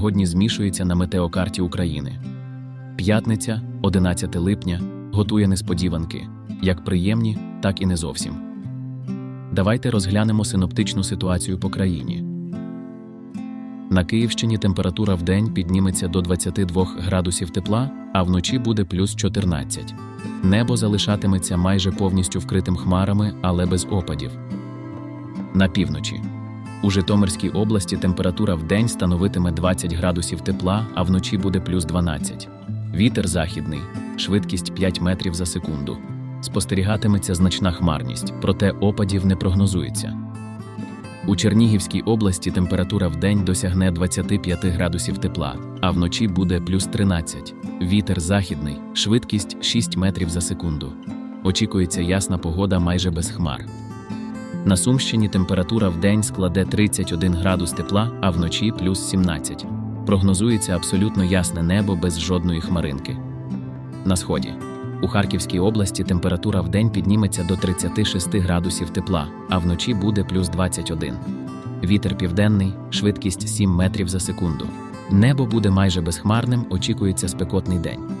сьогодні змішується на метеокарті України. П'ятниця, 11 липня, готує несподіванки, як приємні, так і не зовсім. Давайте розглянемо синоптичну ситуацію по країні. На Київщині температура в день підніметься до 22 градусів тепла, а вночі буде плюс 14. Небо залишатиметься майже повністю вкритим хмарами, але без опадів. На півночі. У Житомирській області температура в день становитиме 20 градусів тепла, а вночі буде плюс 12. Вітер західний, швидкість 5 метрів за секунду. Спостерігатиметься значна хмарність, проте опадів не прогнозується. У Чернігівській області температура в день досягне 25 градусів тепла, а вночі буде плюс 13. Вітер західний, швидкість 6 метрів за секунду. Очікується ясна погода майже без хмар. На Сумщині температура в день складе 31 градус тепла, а вночі плюс 17. Прогнозується абсолютно ясне небо без жодної хмаринки. На сході. У Харківській області температура в день підніметься до 36 градусів тепла, а вночі буде плюс 21. Вітер південний, швидкість 7 метрів за секунду. Небо буде майже безхмарним, очікується спекотний день.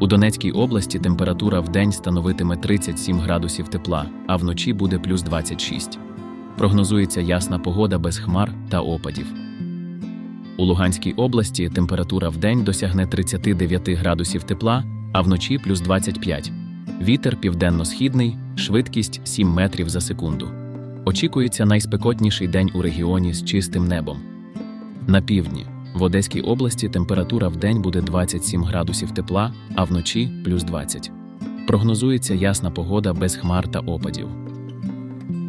У Донецькій області температура в день становитиме 37 градусів тепла, а вночі буде плюс 26. Прогнозується ясна погода без хмар та опадів. У Луганській області температура в день досягне 39 градусів тепла, а вночі плюс 25. Вітер південно-східний, швидкість 7 метрів за секунду. Очікується найспекотніший день у регіоні з чистим небом. На півдні. В Одеській області температура в день буде 27 градусів тепла, а вночі плюс 20. Прогнозується ясна погода без хмар та опадів.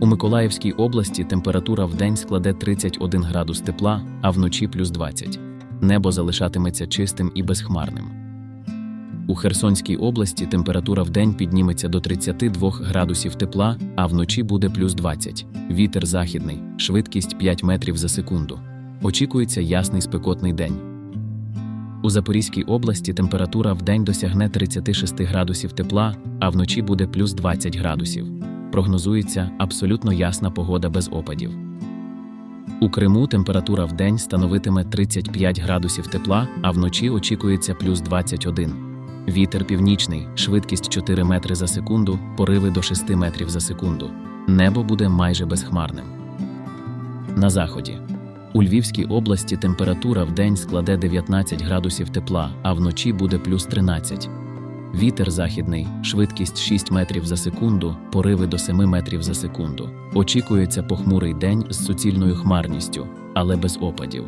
У Миколаївській області температура в день складе 31 градус тепла, а вночі плюс 20. Небо залишатиметься чистим і безхмарним. У Херсонській області температура в день підніметься до 32 градусів тепла, а вночі буде плюс 20. Вітер західний, швидкість 5 метрів за секунду. Очікується ясний спекотний день. У Запорізькій області температура в день досягне 36 градусів тепла, а вночі буде плюс 20 градусів. Прогнозується абсолютно ясна погода без опадів. У Криму температура в день становитиме 35 градусів тепла, а вночі очікується плюс 21. Вітер північний, швидкість 4 метри за секунду, пориви до 6 метрів за секунду. Небо буде майже безхмарним. На заході. У Львівській області температура в день складе 19 градусів тепла, а вночі буде плюс 13. Вітер західний, швидкість 6 метрів за секунду, пориви до 7 метрів за секунду. Очікується похмурий день з суцільною хмарністю, але без опадів.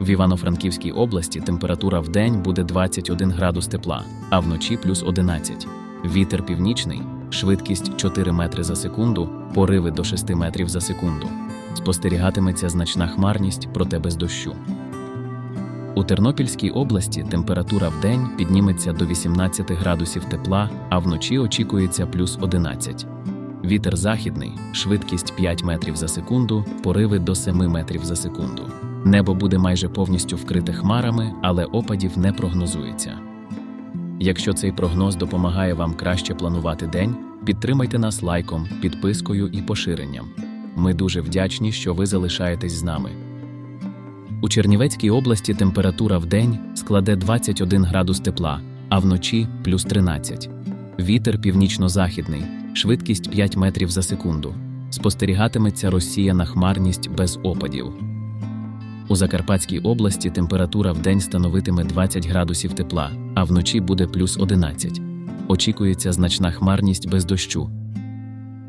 В Івано-Франківській області температура в день буде 21 градус тепла, а вночі плюс 11. Вітер північний, швидкість 4 метри за секунду, пориви до 6 метрів за секунду. Спостерігатиметься значна хмарність, проте без дощу. У Тернопільській області температура в день підніметься до 18 градусів тепла, а вночі очікується плюс 11. Вітер західний, швидкість 5 метрів за секунду, пориви до 7 метрів за секунду. Небо буде майже повністю вкрите хмарами, але опадів не прогнозується. Якщо цей прогноз допомагає вам краще планувати день, підтримайте нас лайком, підпискою і поширенням. Ми дуже вдячні, що ви залишаєтесь з нами. У Чернівецькій області температура в день складе 21 градус тепла, а вночі плюс 13. Вітер північно-західний, швидкість 5 метрів за секунду. Спостерігатиметься розсіяна хмарність без опадів. У Закарпатській області температура в день становитиме 20 градусів тепла, а вночі буде плюс 11. Очікується значна хмарність без дощу.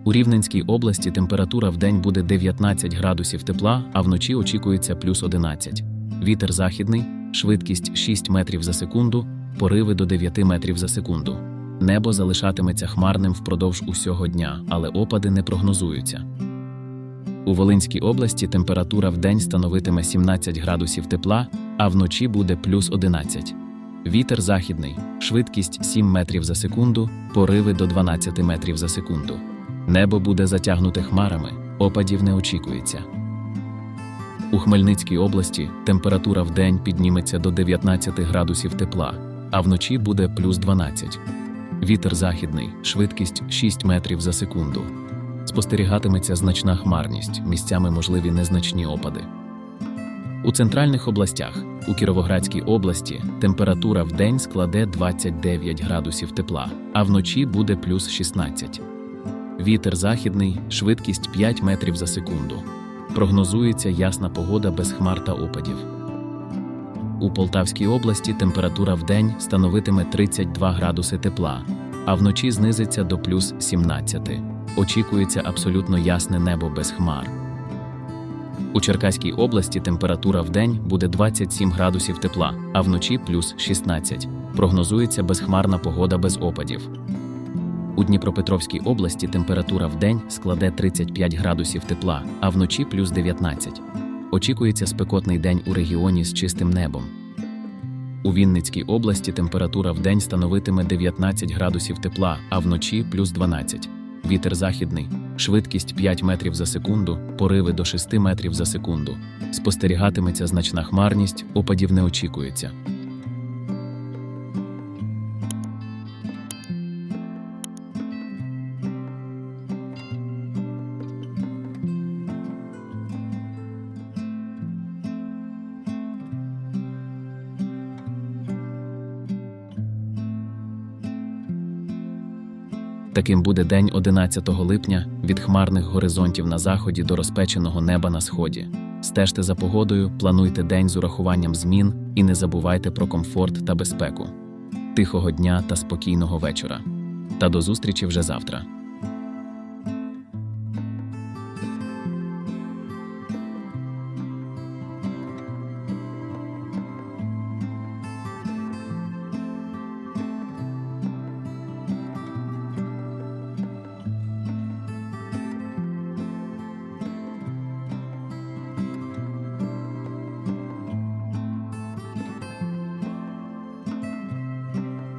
У Рівненській області температура в день буде 19 градусів тепла, а вночі очікується плюс 11. Вітер західний, швидкість 6 метрів за секунду, пориви до 9 метрів за секунду. Небо залишатиметься хмарним впродовж усього дня, але опади не прогнозуються. У Волинській області температура в день становитиме 17 градусів тепла, а вночі буде плюс 11. Вітер західний, швидкість 7 метрів за секунду, пориви до 12 метрів за секунду. Небо буде затягнуте хмарами, опадів не очікується. У Хмельницькій області температура в день підніметься до 19 градусів тепла, а вночі буде плюс 12. Вітер західний, швидкість 6 метрів за секунду. Спостерігатиметься значна хмарність, місцями можливі незначні опади. У центральних областях у Кіровоградській області температура в день складе 29 градусів тепла, а вночі буде плюс 16. Вітер західний, швидкість 5 метрів за секунду. Прогнозується ясна погода без хмар та опадів. У Полтавській області температура в день становитиме 32 градуси тепла, а вночі знизиться до плюс 17. Очікується абсолютно ясне небо без хмар. У Черкаській області температура в день буде 27 градусів тепла, а вночі плюс 16. Прогнозується безхмарна погода без опадів. У Дніпропетровській області температура в день складе 35 градусів тепла, а вночі плюс 19. Очікується спекотний день у регіоні з чистим небом. У Вінницькій області температура в день становитиме 19 градусів тепла, а вночі плюс 12. Вітер західний, швидкість 5 метрів за секунду, пориви до 6 метрів за секунду. Спостерігатиметься значна хмарність, опадів не очікується. Таким буде день 11 липня від хмарних горизонтів на заході до розпеченого неба на сході. Стежте за погодою, плануйте день з урахуванням змін і не забувайте про комфорт та безпеку. Тихого дня та спокійного вечора. Та до зустрічі вже завтра.